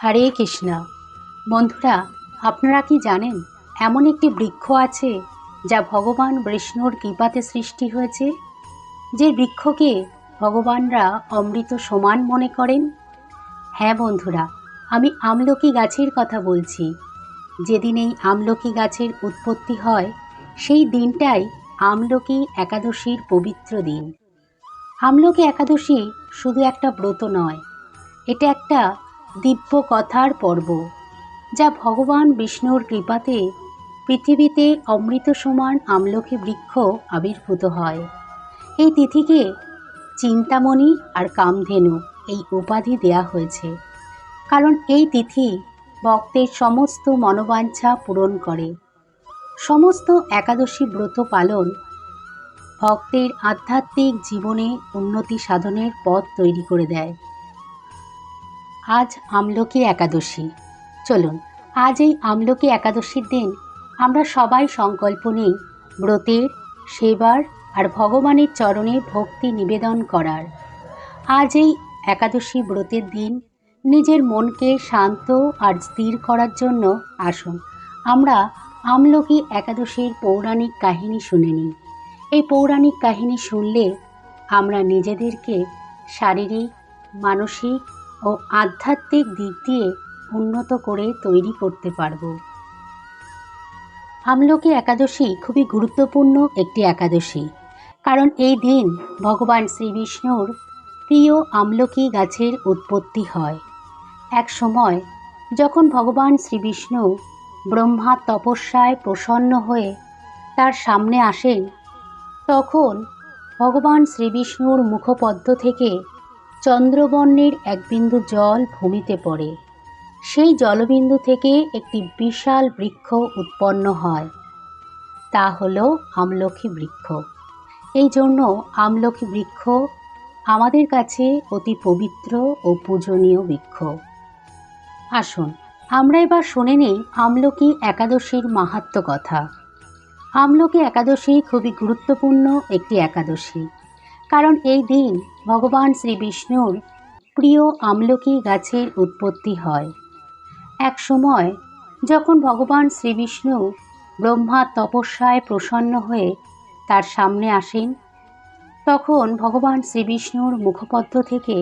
হরে কৃষ্ণা। বন্ধুরা, আপনারা কি জানেন, এমন একটি বৃক্ষ আছে যা ভগবান বিষ্ণুর কৃপাতে সৃষ্টি হয়েছে? যে বৃক্ষকে ভগবানরা অমৃত সমান মনে করেন? হ্যাঁ বন্ধুরা, আমি আমলকি গাছের কথা বলছি। যেদিন এই আমলকি গাছের উৎপত্তি হয়, সেই দিনটাই আমলকি একাদশীর পবিত্র দিন। আমলকি একাদশী শুধু একটা ব্রত নয়, এটা একটা দিব্য কথার পর্ব, যা ভগবান বিষ্ণুর কৃপাতে পৃথিবীতে অমৃত সমান আমলকি বৃক্ষ আবির্ভূত হয়। এই তিথিকে চিন্তামণি আর কামধেনু এই উপাধি দেয়া হয়েছে। কারণ এই তিথি ভক্তের সমস্ত মনোবাঞ্ছা পূরণ করে। সমস্ত একাদশী ব্রত পালন ভক্তের আধ্যাত্মিক জীবনে উন্নতি সাধনের পথ তৈরি করে দেয়। আজ আমলকি একাদশী। চলুন, আজ এই আমলকি একাদশীর দিন আমরা সবাই সংকল্প নিই ব্রতের, সেবার আর ভগবানের চরণে ভক্তি নিবেদন করার। আজ এই একাদশী ব্রতের দিন নিজের মনকে শান্ত আর স্থির করার জন্য আসুন, আমরা আমলকি একাদশীর পৌরাণিক কাহিনী শুনে নিই। এই পৌরাণিক কাহিনী শুনলে আমরা নিজেদেরকে শারীরিক, মানসিক ও আধ্যাত্মিক দিক দিয়ে উন্নত করে তৈরি করতে পারব। আমলকি একাদশী খুবই গুরুত্বপূর্ণ একটি একাদশী। কারণ এই দিন ভগবান শ্রীবিষ্ণুর প্রিয় আমলকি গাছের উৎপত্তি হয়। এক সময় যখন ভগবান শ্রীবিষ্ণু ব্রহ্মা তপস্যায় প্রসন্ন হয়ে তার সামনে আসেন, তখন ভগবান শ্রীবিষ্ণুর মুখপদ্ম থেকে চন্দ্রবর্ণের এক বিন্দু জল ভূমিতে পড়ে। সেই জলবিন্দু থেকে একটি বিশাল বৃক্ষ উৎপন্ন হয়। তা হল আমলকি বৃক্ষ। এই জন্য আমলকি বৃক্ষ আমাদের কাছে অতি পবিত্র ও পূজনীয় বৃক্ষ। আসুন, আমরা এবার শুনে নিই আমলকি একাদশীর মাহাত্ম কথা। আমলকি একাদশী খুবই গুরুত্বপূর্ণ একটি একাদশী। কারণ এই দিন ভগবান শ্রী বিষ্ণুর প্রিয় আমলকি গাছের উৎপত্তি হয়। এক সময় যখন ভগবান শ্রীবিষ্ণু ব্রহ্মা তপস্যায় প্রসন্ন হয়ে তার সামনে আসেন, তখন ভগবান শ্রীবিষ্ণুর মুখপদ্ম থেকে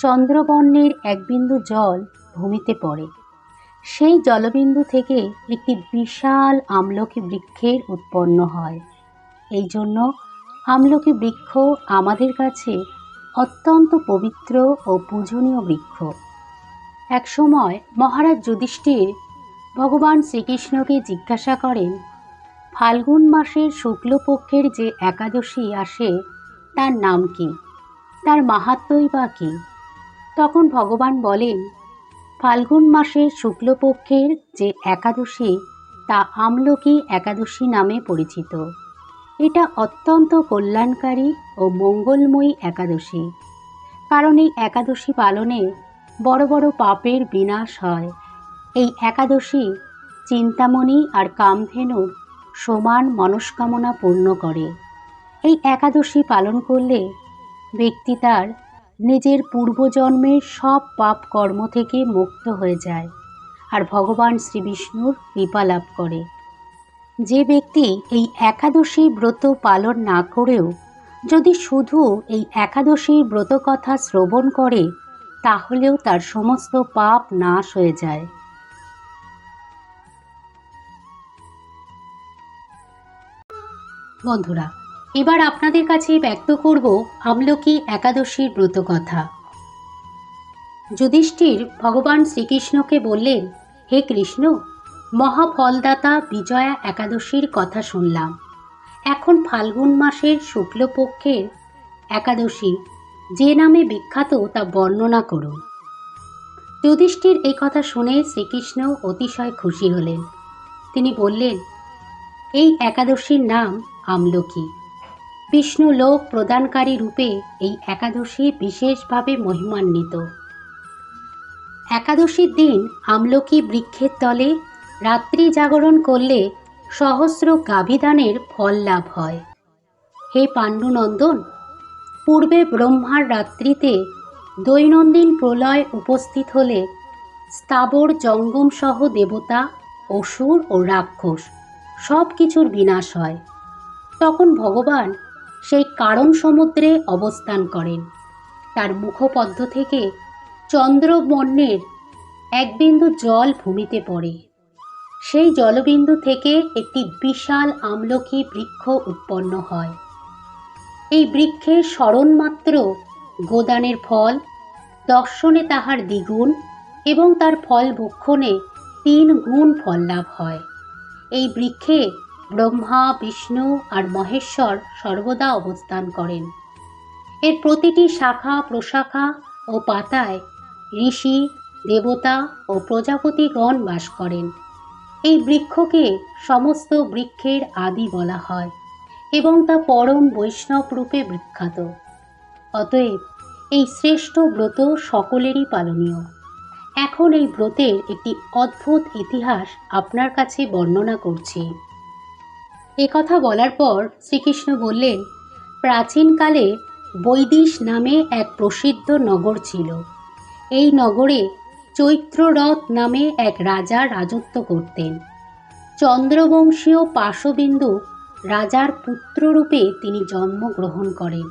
চন্দ্রবর্ণের এক বিন্দু জল ভূমিতে পড়ে। সেই জলবিন্দু থেকে একটি বিশাল আমলকি বৃক্ষের উৎপন্ন হয়। এই জন্য আমলকি বৃক্ষ আমাদের কাছে অত্যন্ত পবিত্র ও পূজনীয় বৃক্ষ। এক সময় মহারাজ যুধিষ্ঠির ভগবান শ্রীকৃষ্ণকে জিজ্ঞাসা করেন, ফাল্গুন মাসের শুক্লপক্ষের যে একাদশী আসে, তার নাম কি? তার মাহাত্মই বা কী? তখন ভগবান বলেন, ফাল্গুন মাসের শুক্লপক্ষের যে একাদশী, তা আমলকি একাদশী নামে পরিচিত। এটা অত্যন্ত কল্যাণকারী ও মঙ্গলময়ী একাদশী। কারণ এই একাদশী পালনে বড় বড় পাপের বিনাশ হয়। এই একাদশী চিন্তামণি আর কামধেনুর সমান মনস্কামনা পূর্ণ করে। এই একাদশী পালন করলে ব্যক্তি তার নিজের পূর্বজন্মের সব পাপ কর্ম থেকে মুক্ত হয়ে যায়। আর ভগবান শ্রীবিষ্ণুর কৃপা লাভ করে। যে ব্যক্তি এই একাদশী ব্রত পালন না করেও যদি শুধু এই একাদশীর ব্রত কথা শ্রবণ করে, তাহলেও তার সমস্ত পাপ নাশ হয়ে যায়। বন্ধুরা, এবার আপনাদের কাছে ব্যক্ত করব আমলকি একাদশীর ব্রত কথা যুধিষ্ঠির ভগবান শ্রীকৃষ্ণকে বললেন, হে কৃষ্ণ মহাফলদাতা বিজয়া একাদশীর কথা শুনলাম। এখন ফাল্গুন মাসের শুক্লপক্ষের একাদশী, যে নামে বিখ্যাত তা বর্ণনা করুন। যুধিষ্ঠির এই কথা শুনে শ্রীকৃষ্ণ অতিশয় খুশি হলেন। তিনি বললেন, এই একাদশীর নাম আমলকি। বিষ্ণু লোক প্রদানকারী রূপে এই একাদশী বিশেষভাবে মহিমান্বিত। একাদশীর দিন আমলকি বৃক্ষের তলে রাত্রি জাগরণ করলে সহস্র গাভিদানের ফল লাভ হয়। হে পাণ্ডুনন্দন, পূর্বে ব্রহ্মার রাত্রিতে দৈনন্দিন প্রলয় উপস্থিত হলে স্থাবর জঙ্গম সহ দেবতা, অসুর ও রাক্ষস সব কিছুর বিনাশ হয়। তখন ভগবান সেই কারণ সমুদ্রে অবস্থান করেন। তার মুখপদ্ম থেকে চন্দ্রবর্ণের এক বিন্দু জল ভূমিতে পড়ে। সেই জলবিন্দু থেকে একটি বিশাল আমলকি বৃক্ষ উৎপন্ন হয়। এই বৃক্ষের স্মরণমাত্র গোদানের ফল, দর্শনে তাহার দ্বিগুণ এবং তার ফল ভক্ষণে তিন গুণ ফল লাভ হয়। এই বৃক্ষে ব্রহ্মা, বিষ্ণু আর মহেশ্বর সর্বদা অবস্থান করেন। এর প্রতিটি শাখা, প্রশাখা ও পাতায় ঋষি, দেবতা ও প্রজাপতিগণ বাস করেন। এই বৃক্ষকে সমস্ত বৃক্ষের আদি বলা হয় এবং তা পরম বৈষ্ণব রূপে বিখ্যাত। অতএব এই শ্রেষ্ঠ ব্রত সকলেরই পালনীয়। এখন এই ব্রতের একটি অদ্ভুত ইতিহাস আপনার কাছে বর্ণনা করছি। কথা বলার পর শ্রীকৃষ্ণ বললেন প্রাচীনকালে বৈদিশ নামে এক প্রসিদ্ধ নগর ছিল। এই নগরে চৈত্ররথ নামে এক রাজা রাজত্ব করতেন। চন্দ্রবংশীয় পাশবিন্দু রাজার পুত্ররূপে তিনি জন্মগ্রহণ করেন।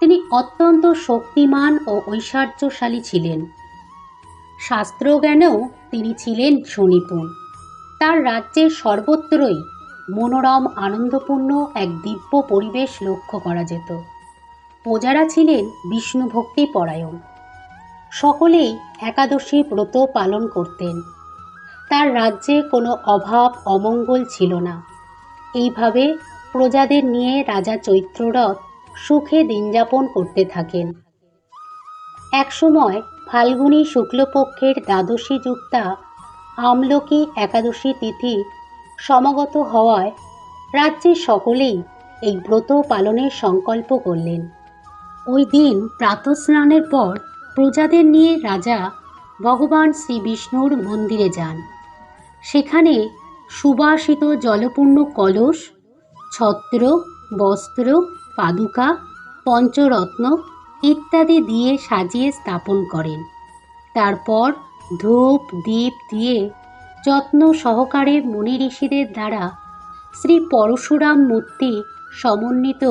তিনি অত্যন্ত শক্তিমান ও ঐশ্বর্যশালী ছিলেন। শাস্ত্রজ্ঞানেও তিনি ছিলেন সুনিপুণ তার রাজ্যের সর্বত্রই মনোরম, আনন্দপূর্ণ এক দিব্য পরিবেশ লক্ষ্য করা যেত। প্রজারা ছিলেন বিষ্ণু ভক্তি পরায়ণ। সকলেই একাদশী ব্রত পালন করতেন। তার রাজ্যে কোনো অভাব, অমঙ্গল ছিল না। এইভাবে প্রজাদের নিয়ে রাজা চৈত্ররথ সুখে দিনযাপন করতে থাকেন। একসময় ফাল্গুনী শুক্লপক্ষের দ্বাদশী যুক্তা আমলকি একাদশী তিথি সমাগত হওয়ায় রাজ্যের সকলেই এই ব্রত পালনের সংকল্প করলেন। ওই দিন প্রাতঃস্নানের পর প্রজাদের নিয়ে রাজা ভগবান শ্রী বিষ্ণুর মন্দিরে যান। সেখানে সুবাসিত জলপূর্ণ কলস, ছত্র, বস্ত্র, পাদুকা, পঞ্চরত্ন ইত্যাদি দিয়ে সাজিয়ে স্থাপন করেন। তারপর ধূপ, দীপ দিয়ে যত্ন সহকারে মুনি ঋষিদের দ্বারা শ্রী পরশুরাম মূর্তি সমন্বিত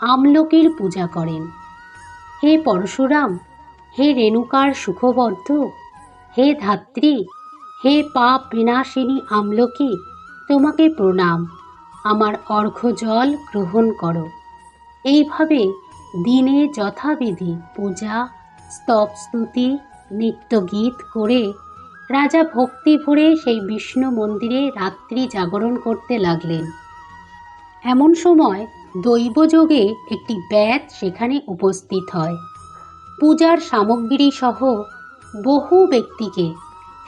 আমলকির পূজা করেন। হে পরশুরাম হে রেণুকার সুখবর্ধ, হে ধাত্রী, হে পাপ বিনাশিনী আমলকি, তোমাকে প্রণাম। আমার অর্ঘ্য জল গ্রহণ করো। এইভাবে দিনে যথাবিধি পূজা, স্তব স্তুতি নিত্যগীত করে রাজা ভক্তি ভরে সেই বিষ্ণু মন্দিরে রাত্রি জাগরণ করতে লাগলেন। এমন সময় দৈবযোগে একটি ব্যাত সেখানে উপস্থিত হয়। পূজার সামগ্রী সহ বহু ব্যক্তিকে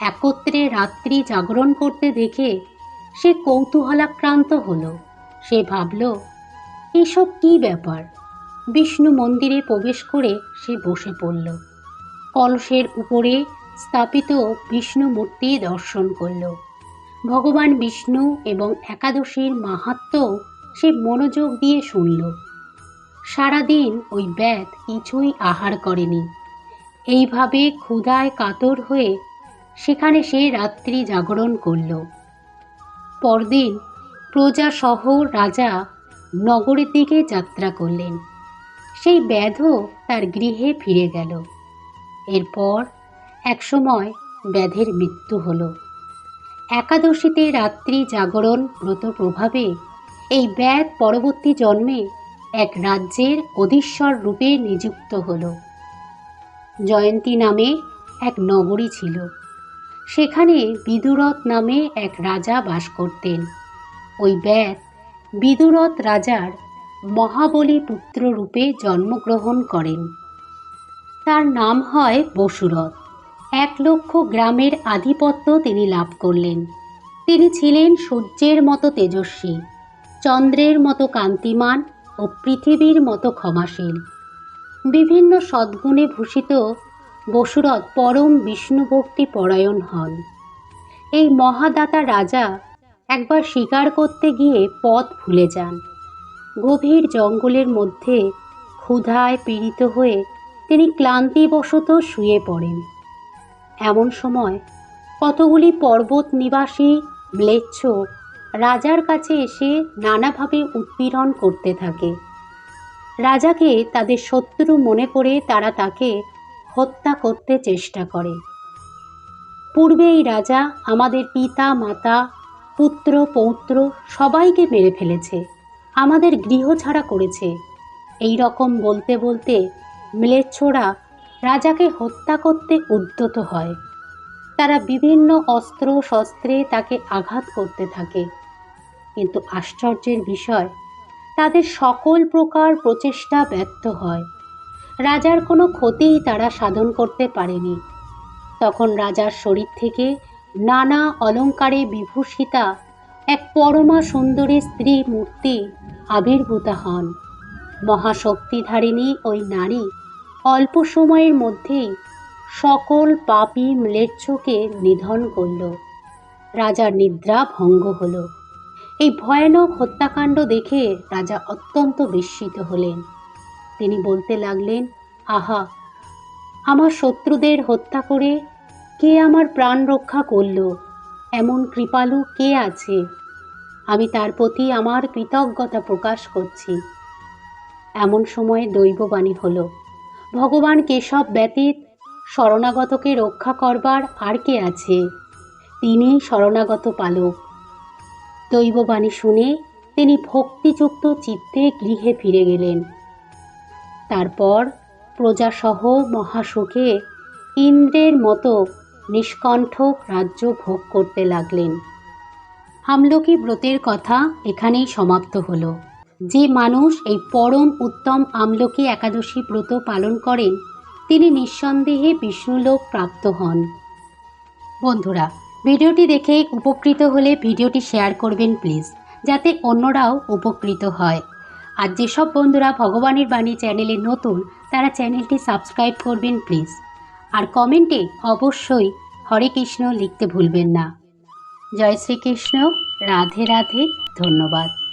একত্রে রাত্রি জাগরণ করতে দেখে সে কৌতূহলাক্রান্ত হলো। সে ভাবল, এসব কি ব্যাপার? বিষ্ণু মন্দিরে প্রবেশ করে সে বসে পড়ল। কলসের উপরে স্থাপিত বিষ্ণু মূর্তি দর্শন করল। ভগবান বিষ্ণু এবং একাদশীর মাহাত্ম্যও সে মনোযোগ দিয়ে শুনল। সারাদিন ওই ব্যাত কিছুই আহার করেনি। এইভাবে ক্ষুধায় কাতর হয়ে সেখানে সে রাত্রি জাগরণ করল। পরদিন প্রজা প্রজাসহ রাজা নগরের দিকে যাত্রা করলেন। সেই ব্যাধও তার গৃহে ফিরে গেল। এরপর একসময় ব্যাধের মৃত্যু হল। একাদশীতে রাত্রি জাগরণ ব্রত প্রভাবে এই ব্যাধ পরবর্তী জন্মে এক রাজ্যের অধীশ্বর রূপে নিযুক্ত হল। জয়ন্তী নামে এক নগরী ছিল। সেখানে বিদুরথ নামে এক রাজা বাস করতেন। ওই ব্যাধ বিদুরথ রাজার মহাবলী পুত্র রূপে জন্মগ্রহণ করেন। তার নাম হয় বসুরথ। এক লক্ষ গ্রামের আধিপত্য তিনি লাভ করলেন। তিনি ছিলেন সূর্যের মতো তেজস্বী, চন্দ্রের মতো কান্তিমান ও পৃথিবীর মতো ক্ষমাশীল। বিভিন্ন সদ্গুণে ভূষিত বসুরথ পরম বিষ্ণুভক্তি পরায়ণ হন। এই মহাদাতা রাজা একবার শিকার করতে গিয়ে পথ ভুলে যান। গভীর জঙ্গলের মধ্যে ক্ষুধায় পীড়িত হয়ে তিনি ক্লান্তিবশত শুয়ে পড়েন। এমন সময় কতগুলি পর্বত নিবাসী, ম্লেচ্ছ রাজার কাছে এসে নানাভাবে উৎপীড়ন করতে থাকে। রাজাকে তাদের শত্রু মনে করে তারা তাকে হত্যা করতে চেষ্টা করে। পূর্বে এই রাজা আমাদের পিতা, মাতা, পুত্র, পৌত্র সবাইকে মেরে ফেলেছে, আমাদের গৃহ ছাড়া করেছে। এই রকম বলতে বলতে ম্লেচ্ছরা রাজাকে হত্যা করতে উদ্যত হয়। তারা বিভিন্ন অস্ত্র শস্ত্রে তাকে আঘাত করতে থাকে। কিন্তু আশ্চর্যের বিষয়, তাদের সকল প্রকার প্রচেষ্টা ব্যর্থ হয়। রাজার কোনো ক্ষতিই তারা সাধন করতে পারেনি। তখন রাজার শরীর থেকে নানা অলঙ্কারে বিভূষিতা এক পরমা সুন্দরী স্ত্রী মূর্তি আবির্ভূতা হন। মহাশক্তিধারিণী ওই নারী অল্প সময়ের মধ্যেই সকল পাপী ম্লেচ্ছকে নিধন করল। রাজার নিদ্রা ভঙ্গ হল। এই ভয়ানক হত্যাকাণ্ড দেখে রাজা অত্যন্ত বিস্মিত হলেন। তিনি বলতে লাগলেন, আহা, আমার শত্রুদের হত্যা করে কে আমার প্রাণ রক্ষা করল? এমন কৃপালু কে আছে? আমি তার প্রতি আমার কৃতজ্ঞতা প্রকাশ করছি। এমন সময়ে দৈববাণী হল, ভগবান কেশব ব্যতীত শরণাগতকে রক্ষা করবার আর কে আছে? তিনি শরণাগত পালক। দৈববাণী শুনে তিনি ভক্তিযুক্ত চিত্তে গৃহে ফিরে গেলেন। তারপর প্রজাসহ মহাসুখে ইন্দ্রের মতো নিষ্কণ্ঠ রাজ্য ভোগ করতে লাগলেন। আমলকি ব্রতের কথা এখানেই সমাপ্ত হলো। যে মানুষ এই পরম উত্তম আমলকি একাদশী ব্রত পালন করেন, তিনি নিঃসন্দেহে বিষ্ণুলোক প্রাপ্ত হন। বন্ধুরা ভিডিওটি দেখে উপকৃত হলে ভিডিওটি শেয়ার করবেন, প্লিজ, যাতে অন্যরাও উপকৃত হয়। আর যেসব বন্ধুরা ভগবানের বাণী চ্যানেলে নতুন, তারা চ্যানেলটি সাবস্ক্রাইব করবেন, প্লিজ। আর কমেন্টে অবশ্যই হরে কৃষ্ণ লিখতে ভুলবেন না। জয় শ্রীকৃষ্ণ। রাধে রাধে। ধন্যবাদ।